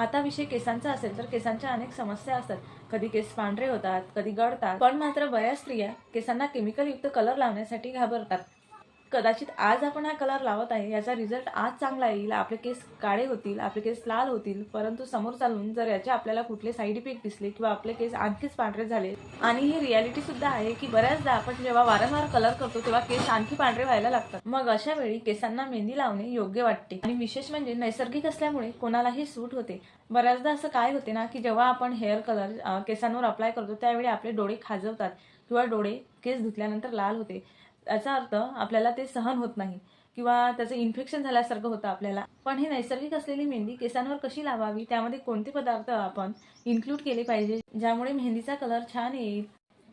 आता विषय केसांचा असेल तर केसांच्या अनेक समस्या असतात. कधी केस पांढरे होतात कधी गळतात. पण मात्र बऱ्याच स्त्रिया केसांना केमिकलयुक्त कलर लावण्यासाठी घाबरतात. कदाचित आज आपण हा कलर लावत आहे याचा रिझल्ट आज चांगला येईल आपले केस काळे होतील आपले केस लाल होतील परंतु समोर चालून जर याचे आपल्याला कुठले साईड इफेक्ट दिसले किंवा आपले केस आणखीच पांढरे झाले. आणि ही रियालिटी सुद्धा आहे की बऱ्याचदा आपण जेव्हा वारंवार कलर करतो तेव्हा केस आणखी पांढरे व्हायला लागतात. मग अशा वेळी केसांना मेहंदी लावणे योग्य वाटते. आणि विशेष म्हणजे नैसर्गिक असल्यामुळे कोणालाही सूट होते. बऱ्याचदा असं काय होते ना की जेव्हा आपण हेअर कलर केसांवर अप्लाय करतो त्यावेळी आपले डोळे खाजवतात किंवा डोळे केस धुतल्यानंतर लाल होते. याचा अर्थ आपल्याला ते सहन होत नाही किंवा त्याचं इन्फेक्शन झाल्यासारखं होतं आपल्याला. पण ही नैसर्गिक असलेली मेहंदी केसांवर कशी लावावी? त्यामध्ये कोणते पदार्थ आपण इन्क्लूड केले पाहिजे? ज्यामुळे मेहंदीचा कलर छान येईल?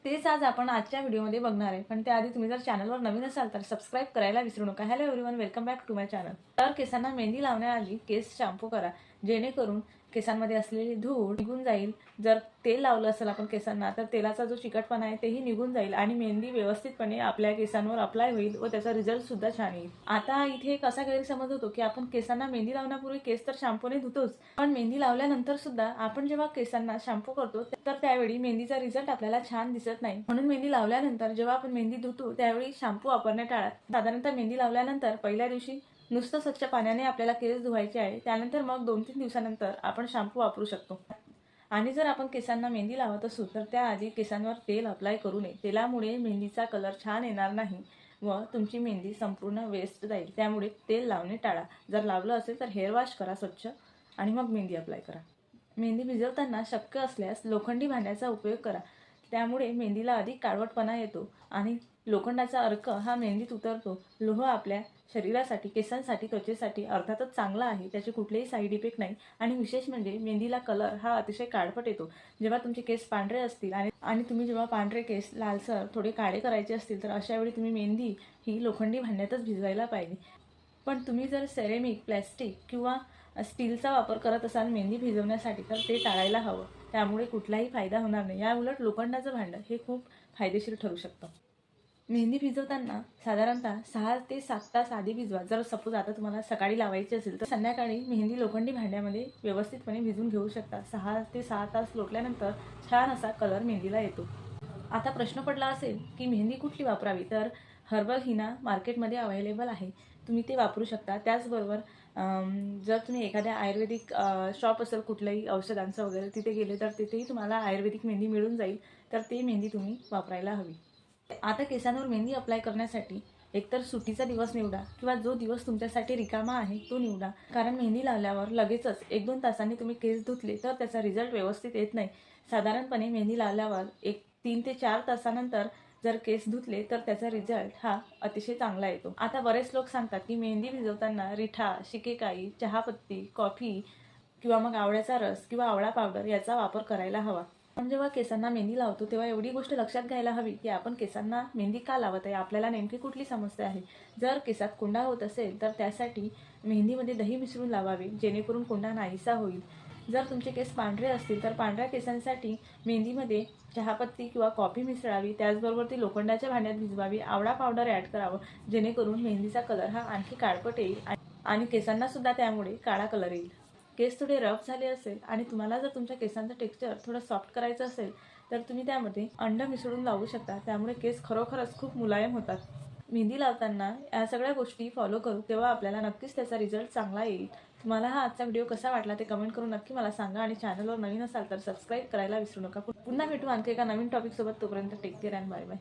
तेच आज आपण आजच्या व्हिडिओमध्ये बघणार आहे. पण त्याआधी तुम्ही जर चॅनलवर नवीन असाल तर सबस्क्राईब करायला विसरू नका. Hello everyone welcome back to my channel तर केसांना मेहंदी लावण्याआधी केस शॅम्पू करा. जेणेकरून केसांमध्ये असलेली धूळ निघून जाईल. जर तेल लावलं असेल आपण केसांना तर तेलाचा जो चिकटपणा आहे तेही निघून जाईल आणि मेहंदी व्यवस्थितपणे आपल्या केसांवर अप्लाय होईल व त्याचा रिझल्ट सुद्धा छान येईल. आता इथे एक असा गैरसमज होतो की आपण केसांना मेहंदी लावण्यापूर्वी केस तर शॅम्पूने धुतोच पण मेहंदी लावल्यानंतर सुद्धा आपण जेव्हा केसांना शॅम्पू करतो तर त्यावेळी मेहंदीचा रिझल्ट आपल्याला छान दिसत नाही. म्हणून मेहंदी लावल्यानंतर जेव्हा आपण मेहंदी धुतो त्यावेळी शॅम्पू वापरणे टाळा साधारणतः मेहंदी लावल्यानंतर पहिल्या दिवशी नुसतं स्वच्छ पाण्याने आपल्याला केस धुवायचे आहे त्यानंतर मग दोन तीन दिवसानंतर आपण शॅम्पू वापरू शकतो. आणि जर आपण केसांना मेहंदी लावत असू तर त्याआधी केसांवर तेल अप्लाय करू नये. तेलामुळे मेहंदीचा कलर छान येणार नाही व तुमची मेहंदी संपूर्ण वेस्ट जाईल. त्यामुळे तेल लावणे टाळा. जर लावलं असेल तर हेअर वॉश करा स्वच्छ आणि मग मेहंदी अप्लाय करा. मेहंदी भिजवताना शक्य असल्यास लोखंडी भांड्याचा उपयोग करा. त्यामुळे मेहंदीला अधिक काळवटपणा येतो आणि लोखंडाचा अर्क हा मेहंदीत उतरतो. लोह आपल्या शरीरासाठी केसांसाठी त्वचेसाठी अर्थातच चांगला आहे त्याचे कुठलेही साईड इफेक्ट नाही. आणि विशेष म्हणजे मेहंदीला कलर हा अतिशय काळपट येतो. जेव्हा तुमचे केस पांढरे असतील आणि आणि तुम्ही जेव्हा पांढरे केस लालसर थोडे काळे करायचे असतील तर अशा वेळी तुम्ही मेहंदी ही लोखंडी भांड्यातच भिजवायला पाहिजे. पण तुम्ही जर सेरेमिक प्लॅस्टिक किंवा स्टीलचा वापर करत असाल मेहंदी भिजवण्यासाठी तर ते टाळायला हवं. त्यामुळे कुठलाही फायदा होणार नाही. या उलट लोखंडाचं भांडं हे खूप फायदेशीर ठरू शकतं. मेहंदी भिजवताना साधारणतः सहा ते सात तास आधी भिजवा. जर सपोज आता तुम्हाला सकाळी लावायची असेल तर संध्याकाळी मेहंदी लोखंडी भांड्यामध्ये व्यवस्थितपणे भिजून घेऊ शकता. सहा ते सहा तास लोटल्यानंतर छान असा कलर मेहंदीला येतो. आता प्रश्न पडला असेल की मेहंदी कुठली वापरावी? तर हर्बल हिना मार्केटमध्ये अवेलेबल आहे. तुम्ही ते वापरू शकता. त्याचबरोबर जर तुम्ही एखाद्या आयुर्वेदिक शॉप असेल कुठलंही औषधांचं वगैरे तिथे गेले तर तिथेही तुम्हाला आयुर्वेदिक मेहंदी मिळून जाईल. तर ती मेहंदी तुम्ही वापरायला हवी. आता केसांवर मेहंदी अप्लाय करण्यासाठी एकतर सुट्टीचा दिवस निवडा किंवा जो दिवस तुमच्यासाठी रिकामा आहे तो निवडा. कारण मेहंदी लावल्यावर लगेचच एक दोन तासांनी तुम्ही केस धुतले तर त्याचा रिझल्ट व्यवस्थित येत नाही. साधारणपणे मेहंदी लावल्यावर एक तीन ते चार तासानंतर जर केस धुतले तर त्याचा रिझल्ट हा अतिशय चांगला येतो. आता बरेच लोक सांगतात की मेहंदी भिजवताना रिठा शिकेकाई चहापत्ती कॉफी किंवा मग आवळ्याचा रस किंवा आवळा पावडर याचा वापर करायला हवा. आपण जेव्हा केसांना मेहंदी लावतो तेव्हा एवढी गोष्ट लक्षात घ्यायला हवी की आपण केसांना मेहंदी का लावत आहे? आपल्याला नेमकी कुठली समस्या आहे? जर केसात कोंडा होत असेल तर त्यासाठी मेहंदीमध्ये दही मिसळून लावावे जेणेकरून कोंडा नाहीसा होईल. जर तुमचे केस पांढरे असतील तर पांढऱ्या केसांसाठी मेहंदीमध्ये चहापत्ती किंवा कॉफी मिसळावी. त्याचबरोबर ती लोखंडाच्या भांड्यात भिजवावी. आवळा पावडर ॲड करावं. जेणेकरून मेहंदीचा कलर हा आणखी काळपट येईल आणि- केसांनासुद्धा केसांना सुद्धा त्यामुळे काळा कलर येईल. केस थोडे रफ झाले असेल आणि तुम्हाला जर तुमच्या केसांचं टेक्स्चर थोडं सॉफ्ट करायचं असेल तर तुम्ही त्यामध्ये अंड मिसळून लावू शकता. त्यामुळे केस खरोखरच खूप मुलायम होतात. मेहंदी लावताना या सगळ्या गोष्टी फॉलो करू तेव्हा आपल्याला नक्कीच त्याचा रिझल्ट चांगला येईल. तुम्हाला हा आजचा व्हिडिओ कसा वाटला ते कमेंट करून नक्की मला सांगा आणि चॅनलवर नवीन असाल तर सबस्क्राईब करायला विसरू नका. पुन्हा भेटू आणखी एका नवीन टॉपिकसोबत तोपर्यंत take care and bye bye